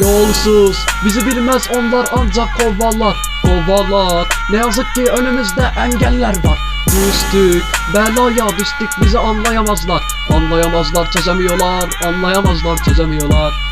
Yolsuz. Bizi bilmez onlar ancak kovalar Kovalar Ne yazık ki önümüzde engeller var. Düştük belaya düştük bizi anlayamazlar. Anlayamazlar çözemiyorlar. Anlayamazlar çözemiyorlar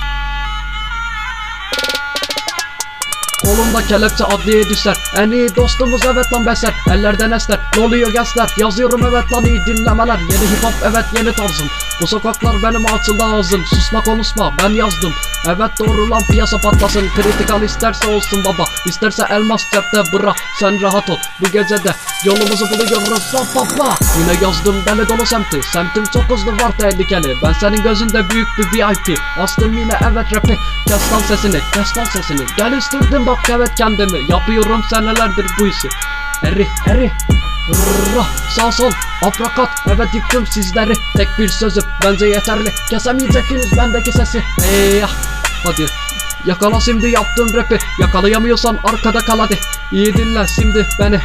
Kolunda kelepçe adliyeye düşer En iyi dostumuz evet lan beser Ellerden esler. Ne oluyor gençler? Yazıyorum evet lan iyi dinlemeler. Yeni hip hop evet yeni tarzım. Bu sokaklar benim açıldı ağzım. Susma konuşma ben yazdım. Evet doğru lan piyasa patlasın. Kritikal isterse olsun baba. İsterse elmas cepte bırak Sen rahat ol bu gecede Yolumuzu buluyoruz pa pa pa Yine yazdım deli dolu semti. Semtim çok hızlı var tehlikeli. Ben senin gözünde büyük bir VIP Astım yine evet rapi. Kes lan sesini kes lan sesini. Geliştirdim bak evet kendimi Yapıyorum senelerdir bu işi. Eri eri Rrrah, sağ sol. Aprakat evet yıktım sizleri. Tek bir sözüm bence yeterli. Kesemeyeceksiniz bendeki sesi. Eyvah hadi yakala şimdi yaptığım rapi. Yakalayamıyorsan arkada kal hadi. İyi dinle şimdi beni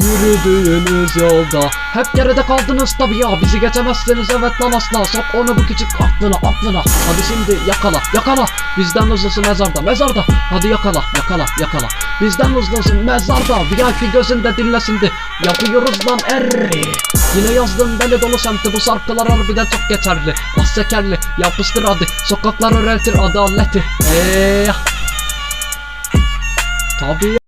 Yürüdüğünüz yolda. Hep geride kaldınız tabii ya. Bizi geçemezsiniz. Evet lan asla. Sok onu bu küçük aklına aklına. Hadi şimdi yakala yakala. Bizden hızlısı mezarda mezarda. Hadi yakala yakala yakala. Bizden hızlısı mezarda. VIP gözünde dinle şimdi Yapıyoruz lan erri Yine yazdım deli dolu semti Bu şarkılar harbiden çok geçerli şekerli yapıştır hadi Sokaklar öğretir adaleti Eee Tabii